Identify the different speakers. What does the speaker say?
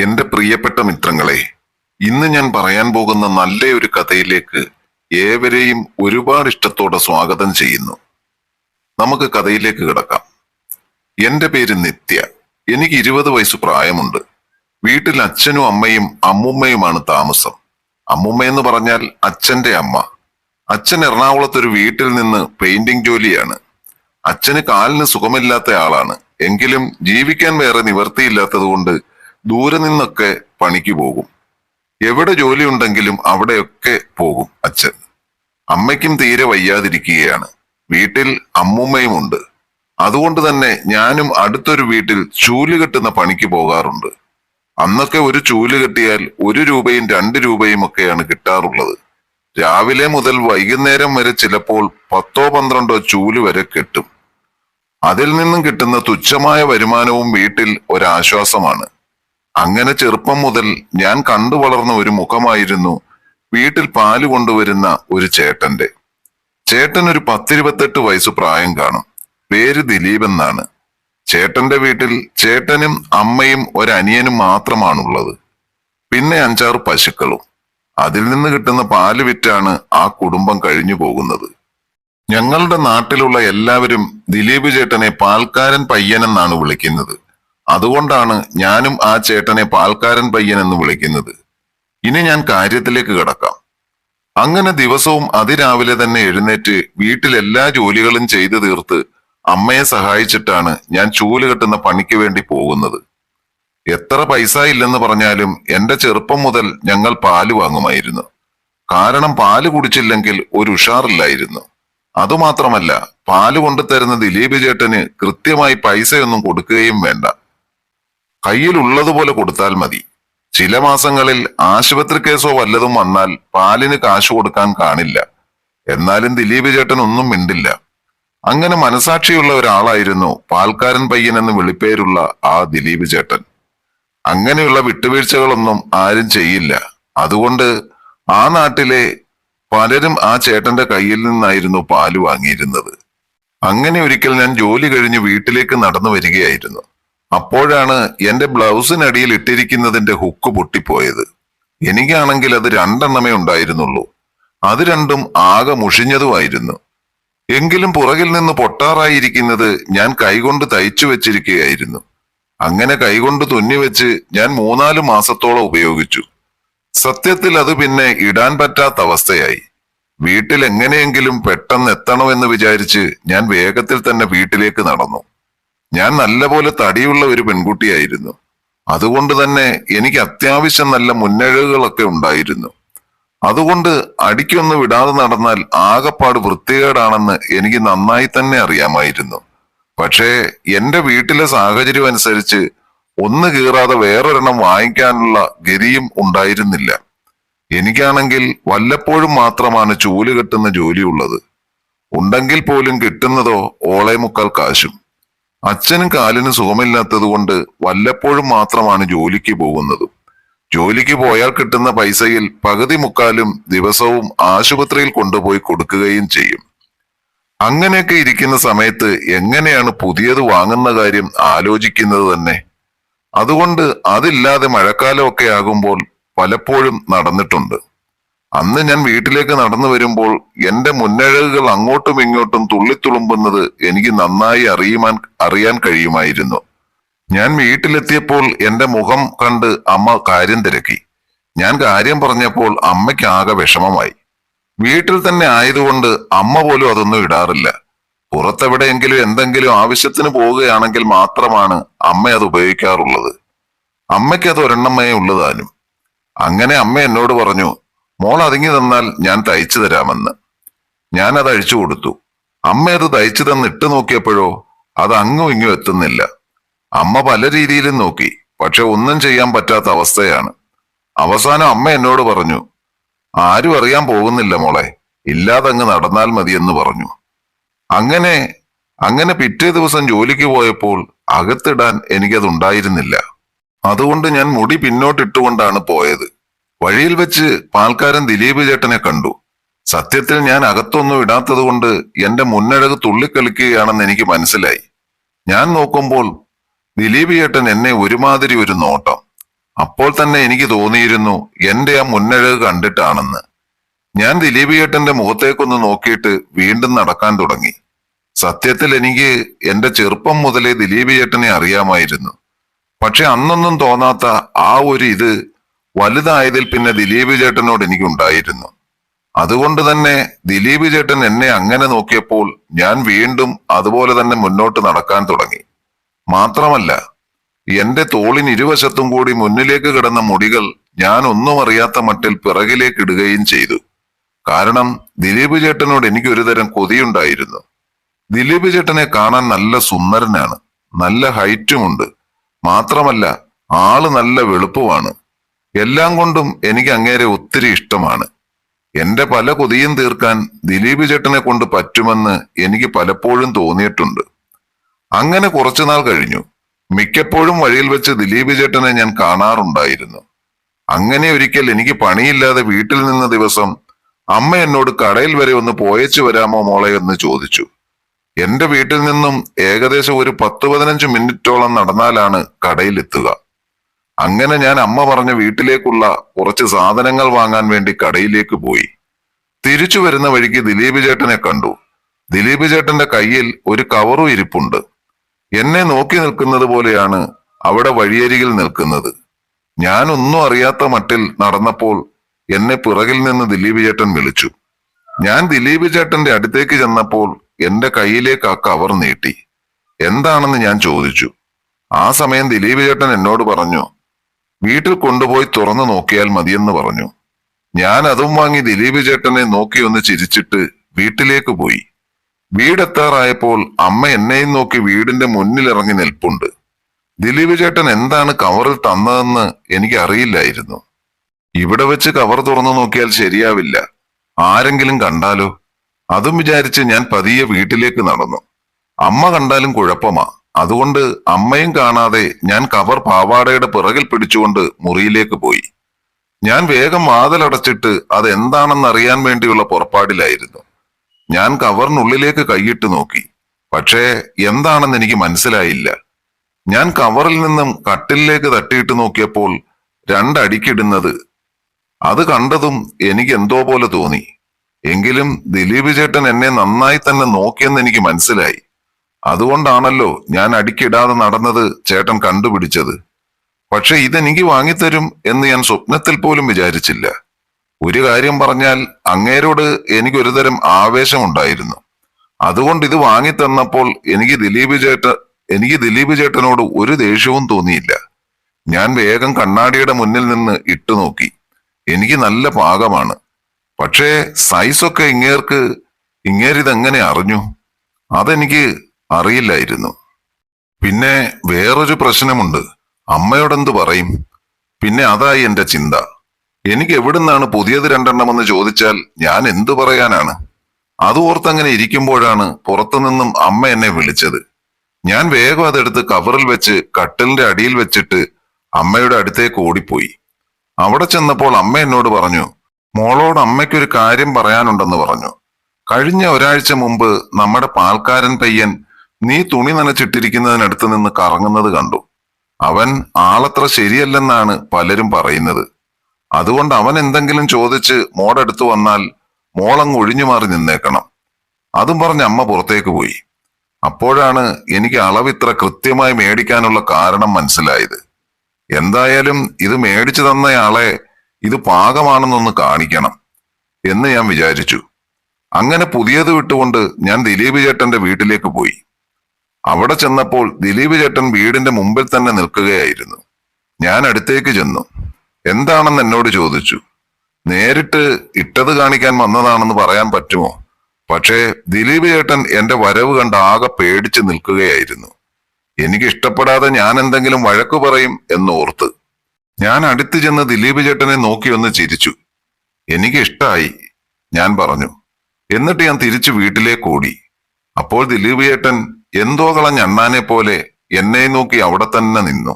Speaker 1: എന്റെ പ്രിയപ്പെട്ട മിത്രങ്ങളെ ഇന്ന് ഞാൻ പറയാൻ പോകുന്ന നല്ല ഒരു കഥയിലേക്ക് ഏവരെയും ഒരുപാട് ഇഷ്ടത്തോടെ സ്വാഗതം ചെയ്യുന്നു. നമുക്ക് കഥയിലേക്ക് കിടക്കാം. എന്റെ പേര് നിത്യ. എനിക്ക് ഇരുപത് വയസ്സ് പ്രായമുണ്ട്. വീട്ടിൽ അച്ഛനും അമ്മയും അമ്മുമ്മയുമാണ് താമസം. അമ്മുമ്മ എന്ന് പറഞ്ഞാൽ അച്ഛന്റെ അമ്മ. അച്ഛൻ എറണാകുളത്ത് ഒരു വീട്ടിൽ നിന്ന് പെയിന്റിംഗ് ജോലിയാണ്. അച്ഛന് കാലിന് സുഖമില്ലാത്ത ആളാണ്. എങ്കിലും ജീവിക്കാൻ വേറെ നിവർത്തിയില്ലാത്തത് കൊണ്ട് ദൂരെ നിന്നൊക്കെ പണിക്ക് പോകും. എവിടെ ജോലി ഉണ്ടെങ്കിലും അവിടെയൊക്കെ പോകും അച്ഛൻ. അമ്മയ്ക്കും തീരെ വയ്യാതിരിക്കുകയാണ്. വീട്ടിൽ അമ്മുമ്മയുമുണ്ട് അതുകൊണ്ട് തന്നെ ഞാനും അടുത്തൊരു വീട്ടിൽ ചൂൽ കെട്ടുന്ന പണിക്ക് പോകാറുണ്ട്. അന്നൊക്കെ ഒരു ചൂൽ കെട്ടിയാൽ ഒരു രൂപയും രണ്ട് രൂപയും ഒക്കെയാണ് കിട്ടാറുള്ളത്. രാവിലെ മുതൽ വൈകുന്നേരം വരെ ചിലപ്പോൾ പത്തോ പന്ത്രണ്ടോ ചൂൽ വരെ കെട്ടും. അതിൽ നിന്നും കിട്ടുന്ന തുച്ഛമായ വരുമാനവും വീട്ടിൽ ഒരാശ്വാസമാണ്. അങ്ങനെ ചെറുപ്പം മുതൽ ഞാൻ കണ്ടു വളർന്ന ഒരു മുഖമായിരുന്നു വീട്ടിൽ പാൽ കൊണ്ടുവരുന്ന ഒരു ചേട്ടന്റെ. ചേട്ടൻ ഒരു പത്തിരുപത്തെട്ട് വയസ്സ് പ്രായം കാണും. പേര് ദിലീപ് എന്നാണ്. ചേട്ടന്റെ വീട്ടിൽ ചേട്ടനും അമ്മയും ഒരനിയനും മാത്രമാണുള്ളത്. പിന്നെ അഞ്ചാറ് പശുക്കളും. അതിൽ നിന്ന് കിട്ടുന്ന പാൽ വിറ്റാണ് ആ കുടുംബം കഴിഞ്ഞു പോകുന്നത്. ഞങ്ങളുടെ നാട്ടിലുള്ള എല്ലാവരും ദിലീപ് ചേട്ടനെ പാൽക്കാരൻ പയ്യനെന്നാണ് വിളിക്കുന്നത്. അതുകൊണ്ടാണ് ഞാനും ആ ചേട്ടനെ പാൽക്കാരൻ പയ്യൻ എന്ന് വിളിക്കുന്നത്. ഇനി ഞാൻ കാര്യത്തിലേക്ക് കിടക്കാം. അങ്ങനെ ദിവസവും അതിരാവിലെ തന്നെ എഴുന്നേറ്റ് വീട്ടിലെല്ലാ ജോലികളും ചെയ്തു തീർത്ത് അമ്മയെ സഹായിച്ചിട്ടാണ് ഞാൻ ചൂൽ കെട്ടുന്ന പണിക്ക് വേണ്ടി പോകുന്നത്. എത്ര പൈസ ഇല്ലെന്ന് പറഞ്ഞാലും എന്റെ ചെറുപ്പം മുതൽ ഞങ്ങൾ പാൽ വാങ്ങുമായിരുന്നു. കാരണം പാൽ കുടിച്ചില്ലെങ്കിൽ ഒരു ഉഷാറില്ലായിരുന്നു. അതുമാത്രമല്ല പാൽ കൊണ്ടുതരുന്ന ദിലീപ് ചേട്ടന് കൃത്യമായി പൈസയൊന്നും കൊടുക്കുകയും വേണ്ട. കയ്യിലുള്ളതുപോലെ കൊടുത്താൽ മതി. ചില മാസങ്ങളിൽ ആശുപത്രി കേസോ വല്ലതും വന്നാൽ പാലിന് കാശ് കൊടുക്കാൻ കാണില്ല. എന്നാലും ദിലീപ് ചേട്ടൻ ഒന്നും മിണ്ടില്ല. അങ്ങനെ മനസാക്ഷിയുള്ള ഒരാളായിരുന്നു പാൽക്കാരൻ പയ്യൻ എന്ന് വിളിപ്പേരുള്ള ആ ദിലീപ് ചേട്ടൻ. അങ്ങനെയുള്ള വിട്ടുവീഴ്ചകളൊന്നും ആരും ചെയ്യില്ല. അതുകൊണ്ട് ആ നാട്ടിലെ പലരും ആ ചേട്ടന്റെ കയ്യിൽ നിന്നായിരുന്നു പാൽ വാങ്ങിയിരുന്നത്. അങ്ങനെ ഒരിക്കൽ ഞാൻ ജോലി കഴിഞ്ഞ് വീട്ടിലേക്ക് നടന്നു വരികയായിരുന്നു. അപ്പോഴാണ് എന്റെ ബ്ലൗസിനടിയിൽ ഇട്ടിരിക്കുന്നതിന്റെ ഹുക്ക് പൊട്ടിപ്പോയത്. എനിക്കാണെങ്കിൽ അത് രണ്ടെണ്ണമേ ഉണ്ടായിരുന്നുള്ളൂ. അത് രണ്ടും ആകെ മുഷിഞ്ഞതുമായിരുന്നു. എങ്കിലും പുറകിൽ നിന്ന് പൊട്ടാറായിരിക്കുന്നത് ഞാൻ കൈകൊണ്ട് തയ്ച്ചു വെച്ചിരിക്കുകയായിരുന്നു. അങ്ങനെ കൈകൊണ്ട് തുന്നിവെച്ച് ഞാൻ മൂന്നാൽ മാസത്തോളം ഉപയോഗിച്ചു. സത്യത്തിൽ അത് പിന്നെ ഇടാൻ പറ്റാത്ത അവസ്ഥയായി. വീട്ടിൽ എങ്ങനെയെങ്കിലും പെട്ടെന്ന് എത്തണമെന്ന് വിചാരിച്ച് ഞാൻ വേഗത്തിൽ തന്നെ വീട്ടിലേക്ക് നടന്നു. ഞാൻ നല്ലപോലെ തടിയുള്ള ഒരു പെൺകുട്ടിയായിരുന്നു. അതുകൊണ്ട് തന്നെ എനിക്ക് അത്യാവശ്യം നല്ല മുന്നഴകുകളൊക്കെ ഉണ്ടായിരുന്നു. അതുകൊണ്ട് അടിക്കൊന്നും വിടാതെ നടന്നാൽ ആകപ്പാട് വൃത്തികേടാണെന്ന് എനിക്ക് നന്നായി തന്നെ അറിയാമായിരുന്നു. പക്ഷേ എന്റെ വീട്ടിലെ സാഹചര്യം അനുസരിച്ച് ഒന്ന് കീറാതെ വേറൊരെണ്ണം വാങ്ങിക്കാനുള്ള ഗതിയും ഉണ്ടായിരുന്നില്ല. എനിക്കാണെങ്കിൽ വല്ലപ്പോഴും മാത്രമാണ് ചൂൽ കെട്ടുന്ന ജോലിയുള്ളത്. ഉണ്ടെങ്കിൽ പോലും കിട്ടുന്നതോ ഓളെ മുക്കാൽ കാശും. അച്ഛനും കാലിന് സുഖമില്ലാത്തത് കൊണ്ട് വല്ലപ്പോഴും മാത്രമാണ് ജോലിക്ക് പോകുന്നത്. ജോലിക്ക് പോയാൽ കിട്ടുന്ന പൈസയിൽ പകുതി മുക്കാലും ദിവസവും ആശുപത്രിയിൽ കൊണ്ടുപോയി കൊടുക്കുകയും ചെയ്യും. അങ്ങനെയൊക്കെ ഇരിക്കുന്ന സമയത്ത് എങ്ങനെയാണ് പുതിയത് വാങ്ങുന്ന കാര്യം ആലോചിക്കുന്നത് തന്നെ? അതുകൊണ്ട് അതില്ലാതെ മഴക്കാലമൊക്കെ ആകുമ്പോൾ പലപ്പോഴും നടന്നിട്ടുണ്ട്. അന്ന് ഞാൻ വീട്ടിലേക്ക് നടന്നു വരുമ്പോൾ എന്റെ മുന്നഴകുകൾ അങ്ങോട്ടും ഇങ്ങോട്ടും തുള്ളിത്തുളുമ്പുന്നത് എനിക്ക് നന്നായി അറിയുവാൻ അറിയാൻ കഴിയുമായിരുന്നു. ഞാൻ വീട്ടിലെത്തിയപ്പോൾ എന്റെ മുഖം കണ്ട് അമ്മ കാര്യം തിരക്കി. ഞാൻ കാര്യം പറഞ്ഞപ്പോൾ അമ്മയ്ക്ക് ആകെ വിഷമമായി. വീട്ടിൽ തന്നെ ആയതുകൊണ്ട് അമ്മ പോലും അതൊന്നും ഇടാറില്ല. പുറത്തെവിടെയെങ്കിലും എന്തെങ്കിലും ആവശ്യത്തിന് പോവുകയാണെങ്കിൽ മാത്രമാണ് അമ്മ അത് ഉപയോഗിക്കാറുള്ളത്. അമ്മയ്ക്ക് അത് ഉള്ളതാനും അങ്ങനെ അമ്മ എന്നോട് പറഞ്ഞു മോൾ അതിങ്ങി തന്നാൽ ഞാൻ തയ്ച്ചു തരാമെന്ന്. ഞാൻ അത് അഴിച്ചു കൊടുത്തു. അമ്മ അത് തയ്ച്ചു തന്ന് ഇട്ട് നോക്കിയപ്പോഴോ അത് അങ്ങും ഇങ്ങും എത്തുന്നില്ല. അമ്മ പല രീതിയിലും നോക്കി പക്ഷെ ഒന്നും ചെയ്യാൻ പറ്റാത്ത അവസ്ഥയാണ്. അവസാനം അമ്മ എന്നോട് പറഞ്ഞു ആരും അറിയാൻ പോകുന്നില്ല മോളെ ഇല്ലാതങ്ങ് നടന്നാൽ മതിയെന്ന് പറഞ്ഞു. അങ്ങനെ അങ്ങനെ പിറ്റേ ദിവസം ജോലിക്ക് പോയപ്പോൾ അകത്തിടാൻ എനിക്കതുണ്ടായിരുന്നില്ല. അതുകൊണ്ട് ഞാൻ മുടി പിന്നോട്ടിട്ടുകൊണ്ടാണ് പോയത്. വഴിയിൽ വെച്ച് പാൽക്കാരൻ ദിലീപ് ചേട്ടനെ കണ്ടു. സത്യത്തിൽ ഞാൻ അകത്തൊന്നും ഇടാത്തത് കൊണ്ട് എന്റെ മുന്നഴക് തുള്ളിക്കളിക്കുകയാണെന്ന് എനിക്ക് മനസ്സിലായി. ഞാൻ നോക്കുമ്പോൾ ദിലീപ് ചേട്ടൻ എന്നെ ഒരുമാതിരി ഒരു നോട്ടം. അപ്പോൾ തന്നെ എനിക്ക് തോന്നിയിരുന്നു എന്റെ ആ മുന്നഴക് കണ്ടിട്ടാണെന്ന്. ഞാൻ ദിലീപ് ചേട്ടന്റെ മുഖത്തേക്കൊന്ന് നോക്കിയിട്ട് വീണ്ടും നടക്കാൻ തുടങ്ങി. സത്യത്തിൽ എനിക്ക് എന്റെ ചെറുപ്പം മുതലേ ദിലീപ് ചേട്ടനെ അറിയാമായിരുന്നു. പക്ഷെ അന്നൊന്നും തോന്നാത്ത ആ ഒരു ഇത് വലുതായതിൽ പിന്നെ ദിലീപ് ചേട്ടനോട് എനിക്ക് ഉണ്ടായിരുന്നു അതുകൊണ്ട് തന്നെ ദിലീപ് ചേട്ടൻ എന്നെ അങ്ങനെ നോക്കിയപ്പോൾ ഞാൻ വീണ്ടും അതുപോലെ തന്നെ മുന്നോട്ട് നടക്കാൻ തുടങ്ങി. മാത്രമല്ല എന്റെ തോളിന് ഇരുവശത്തും കൂടി മുന്നിലേക്ക് കിടന്ന മുടികൾ ഞാൻ ഒന്നും അറിയാത്ത മട്ടിൽ പിറകിലേക്ക് ഇടുകയും ചെയ്തു. കാരണം ദിലീപ് ചേട്ടനോട് എനിക്ക് ഒരുതരം കൊതിയുണ്ടായിരുന്നു. ദിലീപ് ചേട്ടനെ കാണാൻ നല്ല സുന്ദരനാണ് നല്ല ഹൈറ്റുമുണ്ട്. മാത്രമല്ല ആൾ നല്ല വെളുപ്പുമാണ്. എല്ലാം കൊണ്ടും എനിക്ക് അങ്ങേരെ ഒത്തിരി ഇഷ്ടമാണ്. എന്റെ പല കൊതിയും തീർക്കാൻ ദിലീപ് ചേട്ടനെ കൊണ്ട് പറ്റുമെന്ന് എനിക്ക് പലപ്പോഴും തോന്നിയിട്ടുണ്ട്. അങ്ങനെ കുറച്ചുനാൾ കഴിഞ്ഞു. മിക്കപ്പോഴും വഴിയിൽ വെച്ച് ദിലീപ് ചേട്ടനെ ഞാൻ കാണാറുണ്ടായിരുന്നു. അങ്ങനെ ഒരിക്കൽ എനിക്ക് പണിയില്ലാതെ വീട്ടിൽ നിന്ന ദിവസം അമ്മ എന്നോട് കടയിൽ വരെ ഒന്ന് പോയച്ചു വരാമോ മോളെ എന്ന് ചോദിച്ചു. എന്റെ വീട്ടിൽ നിന്നും ഏകദേശം ഒരു പത്ത് പതിനഞ്ച് മിനിറ്റോളം നടന്നാലാണ് കടയിലെത്തുക. അങ്ങനെ ഞാൻ അമ്മ പറഞ്ഞ വീട്ടിലേക്കുള്ള കുറച്ച് സാധനങ്ങൾ വാങ്ങാൻ വേണ്ടി കടയിലേക്ക് പോയി. തിരിച്ചു വരുന്ന വഴിക്ക് ദിലീപ് ചേട്ടനെ കണ്ടു. ദിലീപ് ചേട്ടന്റെ കയ്യിൽ ഒരു കവറും ഇരിപ്പുണ്ട്. എന്നെ നോക്കി നിൽക്കുന്നത് പോലെയാണ് അവിടെ വഴിയരികിൽ നിൽക്കുന്നത്. ഞാൻ ഒന്നും അറിയാത്ത മട്ടിൽ നടന്നപ്പോൾ എന്നെ പിറകിൽ നിന്ന് ദിലീപ് ചേട്ടൻ വിളിച്ചു. ഞാൻ ദിലീപ് ചേട്ടന്റെ അടുത്തേക്ക് ചെന്നപ്പോൾ എന്റെ കയ്യിലേക്ക് ആ കവർ നീട്ടി. എന്താണെന്ന് ഞാൻ ചോദിച്ചു. ആ സമയം ദിലീപ് ചേട്ടൻ എന്നോട് പറഞ്ഞു വീട്ടിൽ കൊണ്ടുപോയി തുറന്നു നോക്കിയാൽ മതിയെന്ന് പറഞ്ഞു. ഞാൻ അതും വാങ്ങി ദിലീപ് ചേട്ടനെ നോക്കി ഒന്ന് ചിരിച്ചിട്ട് വീട്ടിലേക്ക് പോയി. വീടെത്താറായപ്പോൾ അമ്മ എന്നെയും നോക്കി വീടിന്റെ മുന്നിലിറങ്ങി നിൽപ്പുണ്ട്. ദിലീപ് ചേട്ടൻ എന്താണ് കവറിൽ തന്നതെന്ന് എനിക്ക് അറിയില്ലായിരുന്നു ഇവിടെ വെച്ച് കവർ തുറന്നു നോക്കിയാൽ ശരിയാവില്ല. ആരെങ്കിലും കണ്ടാലോ? അതും വിചാരിച്ച് ഞാൻ പതിയെ വീട്ടിലേക്ക് നടന്നു. അമ്മ കണ്ടാലും കുഴപ്പമാ. അതുകൊണ്ട് അമ്മയും കാണാതെ ഞാൻ കവർ പാവാടയുടെ പിറകിൽ പിടിച്ചുകൊണ്ട് മുറിയിലേക്ക് പോയി. ഞാൻ വേഗം വാതിലടച്ചിട്ട് അത് എന്താണെന്ന് അറിയാൻ വേണ്ടിയുള്ള പുറപ്പാടിലായിരുന്നു. ഞാൻ കവറിനുള്ളിലേക്ക് കൈയിട്ട് നോക്കി. പക്ഷേ എന്താണെന്ന് എനിക്ക് മനസ്സിലായില്ല. ഞാൻ കവറിൽ നിന്നും കട്ടിലേക്ക് തട്ടിയിട്ട് നോക്കിയപ്പോൾ രണ്ടടിക്കിടുന്നത്. അത് കണ്ടതും എനിക്ക് എന്തോ പോലെ തോന്നി. എങ്കിലും ദിലീപ് ചേട്ടൻ എന്നെ നന്നായി തന്നെ നോക്കിയെന്ന് എനിക്ക് മനസ്സിലായി. അതുകൊണ്ടാണല്ലോ ഞാൻ അടിക്കിടാതെ നടന്നത് ചേട്ടൻ കണ്ടുപിടിച്ചത്. പക്ഷെ ഇതെനിക്ക് വാങ്ങിത്തരും എന്ന് ഞാൻ സ്വപ്നത്തിൽ പോലും വിചാരിച്ചില്ല. ഒരു കാര്യം പറഞ്ഞാൽ അങ്ങേരോട് എനിക്കൊരുതരം ആവേശമുണ്ടായിരുന്നു. അതുകൊണ്ട് ഇത് വാങ്ങിത്തന്നപ്പോൾ എനിക്ക് ദിലീപ് ചേട്ട എനിക്ക് ദിലീപ് ചേട്ടനോട് ഒരു ദേഷ്യവും തോന്നിയില്ല. ഞാൻ വേഗം കണ്ണാടിയുടെ മുന്നിൽ നിന്ന് ഇട്ടു നോക്കി. എനിക്ക് നല്ല പാകമാണ്. പക്ഷേ സൈസൊക്കെ ഇങ്ങേർക്ക് ഇങ്ങേരിതെങ്ങനെ അറിഞ്ഞു? അതെനിക്ക് അറിയില്ലായിരുന്നു. പിന്നെ വേറൊരു പ്രശ്നമുണ്ട്. അമ്മയോടെന്ത് പറയും? പിന്നെ അതായി എന്റെ ചിന്ത. എനിക്ക് എവിടുന്നാണ് പുതിയത് രണ്ടെണ്ണമെന്ന് ചോദിച്ചാൽ ഞാൻ എന്തു പറയാനാണ്? അത് ഓർത്തങ്ങനെ ഇരിക്കുമ്പോഴാണ് പുറത്തുനിന്നും അമ്മ എന്നെ വിളിച്ചത്. ഞാൻ വേഗം അതെടുത്ത് കവറിൽ വെച്ച് കട്ടിലിന്റെ അടിയിൽ വെച്ചിട്ട് അമ്മയുടെ അടുത്തേക്ക് ഓടിപ്പോയി. അവിടെ ചെന്നപ്പോൾ അമ്മ എന്നോട് പറഞ്ഞു മോളോട് അമ്മയ്ക്കൊരു കാര്യം പറയാനുണ്ടെന്ന് പറഞ്ഞു. കഴിഞ്ഞ ഒരാഴ്ച മുമ്പ് നമ്മുടെ പാൽക്കാരൻ പയ്യൻ നീ തുണി നനച്ചിട്ടിരിക്കുന്നതിനടുത്ത് നിന്ന് കറങ്ങുന്നത് കണ്ടു. അവൻ ആളത്ര ശരിയല്ലെന്നാണ് പലരും പറയുന്നത്. അതുകൊണ്ട് അവൻ എന്തെങ്കിലും ചോദിച്ച് മോടടുത്തു വന്നാൽ മോളങ്ങ് ഒഴിഞ്ഞു മാറി നിന്നേക്കണം. അതും പറഞ്ഞ് അമ്മ പുറത്തേക്ക് പോയി. അപ്പോഴാണ് എനിക്ക് അളവിത്ര കൃത്യമായി മേടിക്കാനുള്ള കാരണം മനസ്സിലായത്. എന്തായാലും ഇത് മേടിച്ചു തന്നയാളെ ഇത് പാകമാണെന്നൊന്ന് കാണിക്കണം എന്ന് ഞാൻ വിചാരിച്ചു. അങ്ങനെ പുതിയത് വിട്ടുകൊണ്ട് ഞാൻ ദിലീപ് ചേട്ടന്റെ വീട്ടിലേക്ക് പോയി. അവിടെ ചെന്നപ്പോൾ ദിലീപ് ചേട്ടൻ വീടിന്റെ മുമ്പിൽ തന്നെ നിൽക്കുകയായിരുന്നു. ഞാൻ അടുത്തേക്ക് ചെന്നു. എന്താണെന്ന് എന്നോട് ചോദിച്ചു. നേരിട്ട് ഇട്ടത് കാണിക്കാൻ വന്നതാണെന്ന് പറയാൻ പറ്റുമോ? പക്ഷേ ദിലീപ് ചേട്ടൻ എന്റെ വരവ് കണ്ട് ആകെ പേടിച്ച് നിൽക്കുകയായിരുന്നു. എനിക്ക് ഇഷ്ടപ്പെടാതെ ഞാൻ എന്തെങ്കിലും വഴക്കു പറയും എന്ന് എന്നോർത്ത് ഞാൻ അടുത്തു ചെന്ന് ദിലീപ് ചേട്ടനെ നോക്കി ഒന്ന് ചിരിച്ചു. എനിക്ക് ഇഷ്ടായി ഞാൻ പറഞ്ഞു. എന്നിട്ട് ഞാൻ തിരിച്ചു വീട്ടിലേക്ക് ഓടി. അപ്പോൾ ദിലീപ് ചേട്ടൻ എന്തോ കളഞ്ഞ അണ്ണാനെ പോലെ എന്നെ നോക്കി അവിടെ തന്നെ നിന്നു.